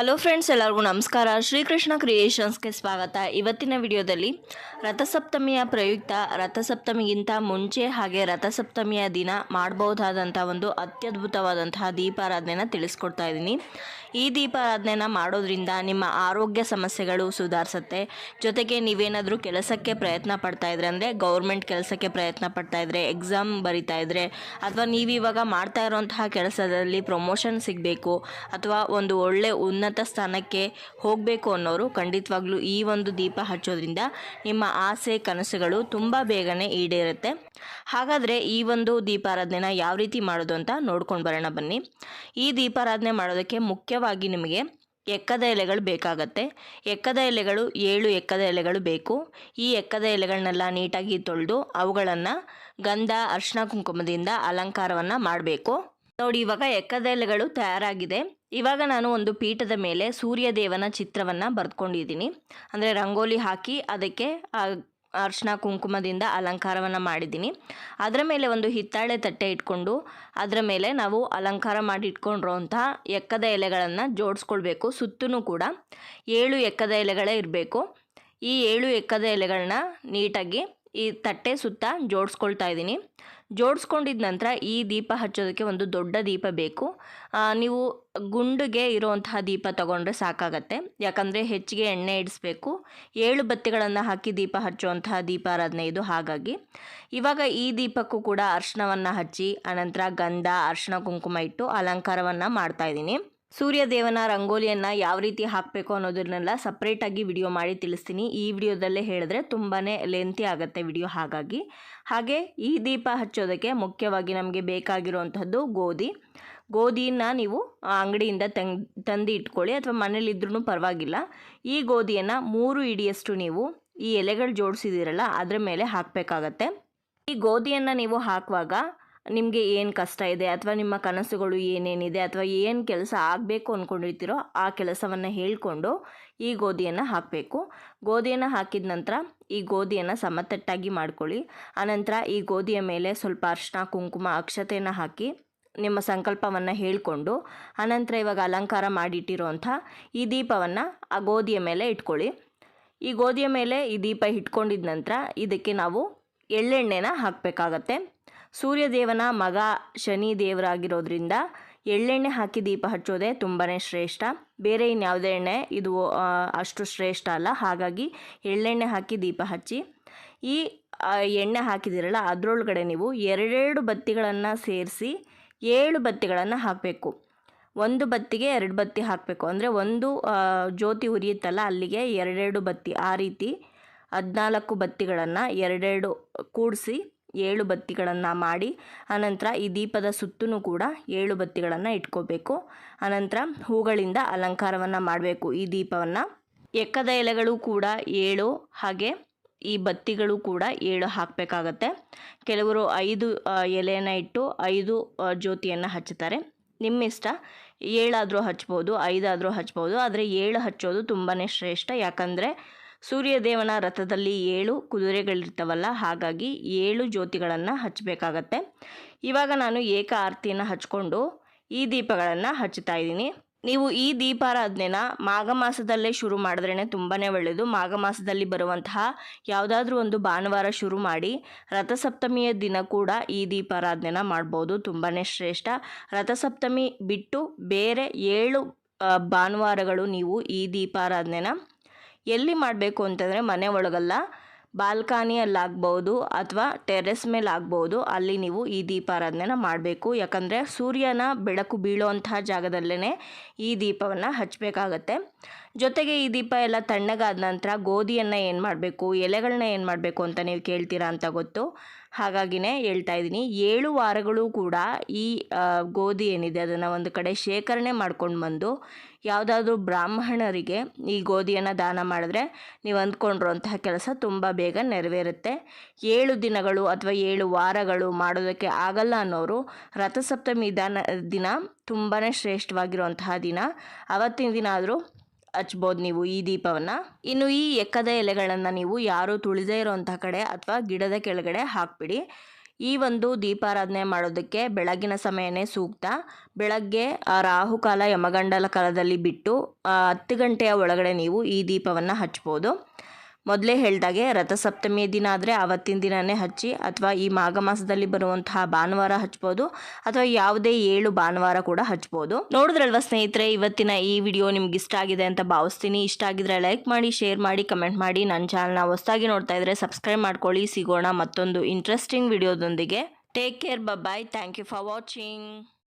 Hello friends, ಎಲ್ಲರಿಗೂ ನಮಸ್ಕಾರ. ಶ್ರೀಕೃಷ್ಣ ಕ್ರಿಯೇಷನ್ಸ್ಗೆ ಸ್ವಾಗತ. ಇವತ್ತಿನ ವಿಡಿಯೋದಲ್ಲಿ ರಥಸಪ್ತಮಿಯ ಪ್ರಯುಕ್ತ, ರಥಸಪ್ತಮಿಗಿಂತ ಮುಂಚೆ ಹಾಗೆ ರಥಸಪ್ತಮಿಯ ದಿನ ಮಾಡಬಹುದಾದಂಥ ಒಂದು ಅತ್ಯದ್ಭುತವಾದಂತಹ ದೀಪಾರಾಧನೆಯನ್ನು ತಿಳಿಸ್ಕೊಡ್ತಾ ಇದ್ದೀನಿ. ಈ ದೀಪಾರಾಧನೆನ ಮಾಡೋದ್ರಿಂದ ನಿಮ್ಮ ಆರೋಗ್ಯ ಸಮಸ್ಯೆಗಳು ಸುಧಾರಿಸುತ್ತೆ. ಜೊತೆಗೆ ನೀವೇನಾದರೂ ಕೆಲಸಕ್ಕೆ ಪ್ರಯತ್ನ ಪಡ್ತಾ ಇದ್ರೆ, ಅಂದರೆ ಗೌರ್ಮೆಂಟ್ ಕೆಲಸಕ್ಕೆ ಪ್ರಯತ್ನ ಪಡ್ತಾ ಇದ್ರೆ, ಎಕ್ಸಾಮ್ ಬರಿತಾ ಇದ್ರೆ, ಅಥವಾ ನೀವಿವಾಗ ಮಾಡ್ತಾ ಇರೋಂತಹ ಕೆಲಸದಲ್ಲಿ ಪ್ರಮೋಷನ್ ಸಿಗಬೇಕು, ಅಥವಾ ಒಂದು ಒಳ್ಳೆ ಉನ್ನತ ಸ್ಥಾನಕ್ಕೆ ಹೋಗಬೇಕು ಅನ್ನೋರು ಖಂಡಿತವಾಗ್ಲೂ ಈ ಒಂದು ದೀಪ ಹಚ್ಚೋದ್ರಿಂದ ನಿಮ್ಮ ಆಸೆ, ಕನಸುಗಳು ತುಂಬ ಬೇಗನೆ ಈಡೇರುತ್ತೆ. ಹಾಗಾದರೆ ಈ ಒಂದು ದೀಪಾರಾಧನೆನ ಯಾವ ರೀತಿ ಮಾಡೋದು ಅಂತ ನೋಡ್ಕೊಂಡು ಬರೋಣ ಬನ್ನಿ. ಈ ದೀಪಾರಾಧನೆ ಮಾಡೋದಕ್ಕೆ ಮುಖ್ಯವಾಗಿ ನಿಮಗೆ ಎಕ್ಕದ ಎಲೆಗಳು ಬೇಕಾಗತ್ತೆ. ಎಕ್ಕದ ಎಲೆಗಳು ಏಳು ಎಕ್ಕದ ಎಲೆಗಳು ಬೇಕು. ಈ ಎಕ್ಕದ ಎಲೆಗಳನ್ನೆಲ್ಲ ನೀಟಾಗಿ ತೊಳೆದು ಅವುಗಳನ್ನು ಗಂಧ ಅರ್ಶಿನ ಕುಂಕುಮದಿಂದ ಅಲಂಕಾರವನ್ನು ಮಾಡಬೇಕು. ನೋಡಿ, ಇವಾಗ ಎಕ್ಕದ ಎಲೆಗಳು ತಯಾರಾಗಿದೆ. ಇವಾಗ ನಾನು ಒಂದು ಪೀಠದ ಮೇಲೆ ಸೂರ್ಯದೇವನ ಚಿತ್ರವನ್ನು ಬರೆದ್ಕೊಂಡಿದ್ದೀನಿ. ಅಂದರೆ ರಂಗೋಲಿ ಹಾಕಿ ಅದಕ್ಕೆ ಅರ್ಶಿನ ಕುಂಕುಮದಿಂದ ಅಲಂಕಾರವನ್ನು ಮಾಡಿದ್ದೀನಿ. ಅದರ ಮೇಲೆ ಒಂದು ಹಿತ್ತಾಳೆ ತಟ್ಟೆ ಇಟ್ಕೊಂಡು ಅದರ ಮೇಲೆ ನಾವು ಅಲಂಕಾರ ಮಾಡಿ ಇಟ್ಕೊಂಡಿರೋಂತಹ ಎಕ್ಕದ ಎಲೆಗಳನ್ನು ಜೋಡಿಸ್ಕೊಳ್ಬೇಕು. ಸುತ್ತೂ ಕೂಡ ಏಳು ಎಕ್ಕದ ಎಲೆಗಳೇ ಇರಬೇಕು. ಈ ಏಳು ಎಕ್ಕದ ಎಲೆಗಳನ್ನ ನೀಟಾಗಿ ಈ ತಟ್ಟೆ ಸುತ್ತ ಜೋಡಿಸ್ಕೊಳ್ತಾ ಇದ್ದೀನಿ. ಜೋಡಿಸ್ಕೊಂಡಿದ ನಂತರ ಈ ದೀಪ ಹಚ್ಚೋದಕ್ಕೆ ಒಂದು ದೊಡ್ಡ ದೀಪ ಬೇಕು. ನೀವು ಗುಂಡಿಗೆ ಇರುವಂತಹ ದೀಪ ತಗೊಂಡ್ರೆ ಸಾಕಾಗತ್ತೆ. ಯಾಕಂದರೆ ಹೆಚ್ಚಿಗೆ ಎಣ್ಣೆ ಇಡಿಸ್ಬೇಕು. ಏಳು ಬತ್ತಿಗಳನ್ನು ಹಾಕಿ ದೀಪ ಹಚ್ಚುವಂತಹ ದೀಪಾರಾಧನೆ ಇದು ಹಾಗಾಗಿ. ಇವಾಗ ಈ ದೀಪಕ್ಕೂ ಕೂಡ ಅರ್ಶಿನವನ್ನು ಹಚ್ಚಿ ಅನಂತರ ಗಂಧ, ಅರ್ಶಿನ ಕುಂಕುಮ ಇಟ್ಟು ಅಲಂಕಾರವನ್ನು ಮಾಡ್ತಾ ಇದ್ದೀನಿ. ಸೂರ್ಯದೇವನ ರಂಗೋಲಿಯನ್ನು ಯಾವ ರೀತಿ ಹಾಕಬೇಕು ಅನ್ನೋದನ್ನೆಲ್ಲ ಸಪ್ರೇಟಾಗಿ ವಿಡಿಯೋ ಮಾಡಿ ತಿಳಿಸ್ತೀನಿ. ಈ ವಿಡಿಯೋದಲ್ಲೇ ಹೇಳಿದ್ರೆ ತುಂಬಾ ಲೆಂತಿ ಆಗುತ್ತೆ ವಿಡಿಯೋ ಹಾಗಾಗಿ. ಹಾಗೆ ಈ ದೀಪ ಹಚ್ಚೋದಕ್ಕೆ ಮುಖ್ಯವಾಗಿ ನಮಗೆ ಬೇಕಾಗಿರುವಂಥದ್ದು ಗೋಧಿ. ಗೋಧಿಯನ್ನು ನೀವು ಅಂಗಡಿಯಿಂದ ತಂದು ಇಟ್ಕೊಳ್ಳಿ ಅಥವಾ ಮನೇಲಿದ್ರೂ ಪರವಾಗಿಲ್ಲ. ಈ ಗೋಧಿಯನ್ನು ಮೂರು ಇಡಿಯಷ್ಟು ನೀವು ಈ ಎಲೆಗಳು ಜೋಡಿಸಿದ್ದೀರಲ್ಲ ಅದರ ಮೇಲೆ ಹಾಕಬೇಕಾಗತ್ತೆ. ಈ ಗೋಧಿಯನ್ನು ನೀವು ಹಾಕುವಾಗ ನಿಮಗೆ ಏನು ಕಷ್ಟ ಇದೆ ಅಥವಾ ನಿಮ್ಮ ಕನಸುಗಳು ಏನೇನಿದೆ ಅಥವಾ ಏನು ಕೆಲಸ ಆಗಬೇಕು ಅಂದ್ಕೊಂಡಿರ್ತೀರೋ ಆ ಕೆಲಸವನ್ನು ಹೇಳಿಕೊಂಡು ಈ ಗೋಧಿಯನ್ನು ಹಾಕಬೇಕು. ಗೋಧಿಯನ್ನು ಹಾಕಿದ ನಂತರ ಈ ಗೋಧಿಯನ್ನು ಸಮತಟ್ಟಾಗಿ ಮಾಡ್ಕೊಳ್ಳಿ. ಆನಂತರ ಈ ಗೋಧಿಯ ಮೇಲೆ ಸ್ವಲ್ಪ ಅರ್ಶಿನ ಕುಂಕುಮ, ಅಕ್ಷತೆಯನ್ನು ಹಾಕಿ ನಿಮ್ಮ ಸಂಕಲ್ಪವನ್ನು ಹೇಳಿಕೊಂಡು ಆನಂತರ ಇವಾಗ ಅಲಂಕಾರ ಮಾಡಿಟ್ಟಿರುವಂಥ ಈ ದೀಪವನ್ನು ಆ ಗೋಧಿಯ ಮೇಲೆ ಇಟ್ಕೊಳ್ಳಿ. ಈ ಗೋಧಿಯ ಮೇಲೆ ಈ ದೀಪ ಇಟ್ಕೊಂಡಿದ ನಂತರ ಇದಕ್ಕೆ ನಾವು ಎಳ್ಳೆಣ್ಣೆನ ಹಾಕಬೇಕಾಗತ್ತೆ. ಸೂರ್ಯದೇವನ ಮಗ ಶನಿ ದೇವರಾಗಿರೋದ್ರಿಂದ ಎಳ್ಳೆಣ್ಣೆ ಹಾಕಿ ದೀಪ ಹಚ್ಚೋದೇ ತುಂಬಾ ಶ್ರೇಷ್ಠ. ಬೇರೆ ಇನ್ಯಾವುದೇ ಎಣ್ಣೆ, ಇದು ಅಷ್ಟು ಶ್ರೇಷ್ಠ ಅಲ್ಲ. ಹಾಗಾಗಿ ಎಳ್ಳೆಣ್ಣೆ ಹಾಕಿ ದೀಪ ಹಚ್ಚಿ, ಈ ಎಣ್ಣೆ ಹಾಕಿದಿರಲ್ಲ, ಅದರೊಳಗಡೆ ನೀವು ಎರಡೆರಡು ಬತ್ತಿಗಳನ್ನು ಸೇರಿಸಿ ಏಳು ಬತ್ತಿಗಳನ್ನು ಹಾಕಬೇಕು. ಒಂದು ಬತ್ತಿಗೆ ಎರಡು ಬತ್ತಿ ಹಾಕಬೇಕು. ಅಂದರೆ ಒಂದು ಜ್ಯೋತಿ ಉರಿಯುತ್ತಲ್ಲ, ಅಲ್ಲಿಗೆ ಎರಡೆರಡು ಬತ್ತಿ. ಆ ರೀತಿ ಹದಿನಾಲ್ಕು ಬತ್ತಿಗಳನ್ನು ಎರಡೆರಡು ಕೂಡಿಸಿ ಏಳು ಬತ್ತಿಗಳನ್ನು ಮಾಡಿ ಆನಂತರ ಈ ದೀಪದ ಸುತ್ತೂ ಕೂಡ ಏಳು ಬತ್ತಿಗಳನ್ನು ಇಟ್ಕೋಬೇಕು. ಆನಂತರ ಹೂಗಳಿಂದ ಅಲಂಕಾರವನ್ನು ಮಾಡಬೇಕು ಈ ದೀಪವನ್ನು. ಎಕ್ಕದ ಎಲೆಗಳು ಕೂಡ ಏಳು, ಹಾಗೆ ಈ ಬತ್ತಿಗಳು ಕೂಡ ಏಳು ಹಾಕಬೇಕಾಗತ್ತೆ. ಕೆಲವರು ಐದು ಎಲೆಯನ್ನು ಇಟ್ಟು ಐದು ಜ್ಯೋತಿಯನ್ನು ಹಚ್ಚುತ್ತಾರೆ. ನಿಮ್ಮ ಇಷ್ಟ ಏಳಾದರೂ ಹಚ್ಬೋದು, ಐದಾದರೂ ಹಚ್ಬೋದು, ಆದರೆ ಏಳು ಹಚ್ಚೋದು ತುಂಬಾ ಶ್ರೇಷ್ಠ. ಯಾಕಂದರೆ ಸೂರ್ಯದೇವನ ರಥದಲ್ಲಿ ಏಳು ಕುದುರೆಗಳಿರ್ತವಲ್ಲ, ಹಾಗಾಗಿ ಏಳು ಜ್ಯೋತಿಗಳನ್ನು ಹಚ್ಚಬೇಕಾಗತ್ತೆ. ಇವಾಗ ನಾನು ಏಕ ಆರತಿಯನ್ನು ಹಚ್ಕೊಂಡು ಈ ದೀಪಗಳನ್ನು ಹಚ್ಚುತ್ತಾ ಇದ್ದೀನಿ. ನೀವು ಈ ದೀಪಾರಾಧನೆನ ಮಾಘ ಮಾಸದಲ್ಲೇ ಶುರು ಮಾಡಿದ್ರೇ ತುಂಬಾ ಒಳ್ಳೆಯದು ಮಾಘ ಮಾಸದಲ್ಲಿ ಬರುವಂತಹ ಯಾವುದಾದ್ರೂ ಒಂದು ಭಾನುವಾರ ಶುರು ಮಾಡಿ ರಥಸಪ್ತಮಿಯ ದಿನ ಕೂಡ ಈ ದೀಪಾರಾಧನೆನ ಮಾಡ್ಬೋದು. ತುಂಬಾ ಶ್ರೇಷ್ಠ. ರಥಸಪ್ತಮಿ ಬಿಟ್ಟು ಬೇರೆ ಏಳು ಭಾನುವಾರಗಳು ನೀವು ಈ ದೀಪಾರಾಧನೆನ ಎಲ್ಲಿ ಮಾಡಬೇಕು ಅಂತಂದರೆ ಮನೆ ಒಳಗಲ್ಲ ಬಾಲ್ಕನಿಯಲ್ಲಾಗ್ಬೋದು ಅಥವಾ ಟೆರೆಸ್ ಮೇಲೆ ಆಗ್ಬೋದು, ಅಲ್ಲಿ ನೀವು ಈ ದೀಪಾರಾಧನೆನ ಮಾಡಬೇಕು. ಯಾಕಂದರೆ ಸೂರ್ಯನ ಬೆಳಕು ಬೀಳುವಂತಹ ಜಾಗದಲ್ಲೇ ಈ ದೀಪವನ್ನು ಹಚ್ಚಬೇಕಾಗತ್ತೆ ಜೊತೆಗೆ ಈ ದೀಪ ಎಲ್ಲ ತಣ್ಣಗಾದ ನಂತರ ಗೋಧಿಯನ್ನು ಏನು ಮಾಡಬೇಕು ಎಲೆಗಳನ್ನ ಏನು ಮಾಡಬೇಕು ಅಂತ ನೀವು ಕೇಳ್ತೀರಾ ಅಂತ ಗೊತ್ತು? ಹಾಗಾಗಿನೇ ಹೇಳ್ತಾ ಇದ್ದೀನಿ. ಏಳು ವಾರಗಳು ಕೂಡ ಈ ಗೋಧಿ ಏನಿದೆ ಅದನ್ನು ಒಂದು ಕಡೆ ಶೇಖರಣೆ ಮಾಡ್ಕೊಂಡು ಬಂದು ಯಾವುದಾದ್ರೂ ಬ್ರಾಹ್ಮಣರಿಗೆ ಈ ಗೋಧಿಯನ್ನು ದಾನ ಮಾಡಿದ್ರೆ ನೀವು ಅಂದ್ಕೊಂಡಿರೋಂತಹ ಕೆಲಸ ತುಂಬ ಬೇಗ ನೆರವೇರುತ್ತೆ. ಏಳು ದಿನಗಳು ಅಥವಾ ಏಳು ವಾರಗಳು ಮಾಡೋದಕ್ಕೆ ಆಗಲ್ಲ ಅನ್ನೋರು ರಥಸಪ್ತಮಿ ದಾನ ದಿನ ತುಂಬಾ ಶ್ರೇಷ್ಠವಾಗಿರುವಂತಹ ದಿನ. ಅವತ್ತಿನ ದಿನ ಆದರೂ ಹಚ್ಬೋದು ನೀವು ಈ ದೀಪವನ್ನು. ಇನ್ನು ಈ ಎಕ್ಕದ ಎಲೆಗಳನ್ನು ನೀವು ಯಾರು ತುಳಿದೇ ಇರೋವಂಥ ಕಡೆ ಅಥವಾ ಗಿಡದ ಕೆಳಗಡೆ ಹಾಕ್ಬಿಡಿ. ಈ ಒಂದು ದೀಪಾರಾಧನೆ ಮಾಡೋದಕ್ಕೆ ಬೆಳಗಿನ ಸಮಯನೇ ಸೂಕ್ತ. ಬೆಳಗ್ಗೆ ರಾಹುಕಾಲ, ಯಮಗಂಡಲ ಕಾಲದಲ್ಲಿ ಬಿಟ್ಟು ಹತ್ತು ಗಂಟೆಯ ಒಳಗಡೆ ನೀವು ಈ ದೀಪವನ್ನು ಹಚ್ಬೋದು. ಮೊದಲೇ ಹೇಳ್ದಾಗೆ ರಥಸಪ್ತಮಿಯ ದಿನ ಆದರೆ ಆವತ್ತಿನ ದಿನವೇ ಹಚ್ಚಿ, ಅಥವಾ ಈ ಮಾಘ ಮಾಸದಲ್ಲಿ ಬರುವಂತಹ ಭಾನುವಾರ ಹಚ್ಬೋದು, ಅಥವಾ ಯಾವುದೇ ಏಳು ಭಾನುವಾರ ಕೂಡ ಹಚ್ಬೋದು. ನೋಡಿದ್ರಲ್ವ ಸ್ನೇಹಿತರೆ, ಇವತ್ತಿನ ಈ ವಿಡಿಯೋ ನಿಮ್ಗೆ ಇಷ್ಟ ಆಗಿದೆ ಅಂತ ಭಾವಿಸ್ತೀನಿ. ಇಷ್ಟ ಆಗಿದ್ರೆ ಲೈಕ್ ಮಾಡಿ ಶೇರ್ ಮಾಡಿ ಕಮೆಂಟ್ ಮಾಡಿ. ನನ್ನ ಚಾನಲ್ನ ಹೊಸದಾಗಿ ನೋಡ್ತಾ ಇದ್ರೆ ಸಬ್ಸ್ಕ್ರೈಬ್ ಮಾಡ್ಕೊಳ್ಳಿ. ಸಿಗೋಣ ಮತ್ತೊಂದು interesting ವಿಡಿಯೋದೊಂದಿಗೆ take care bye thank you for watching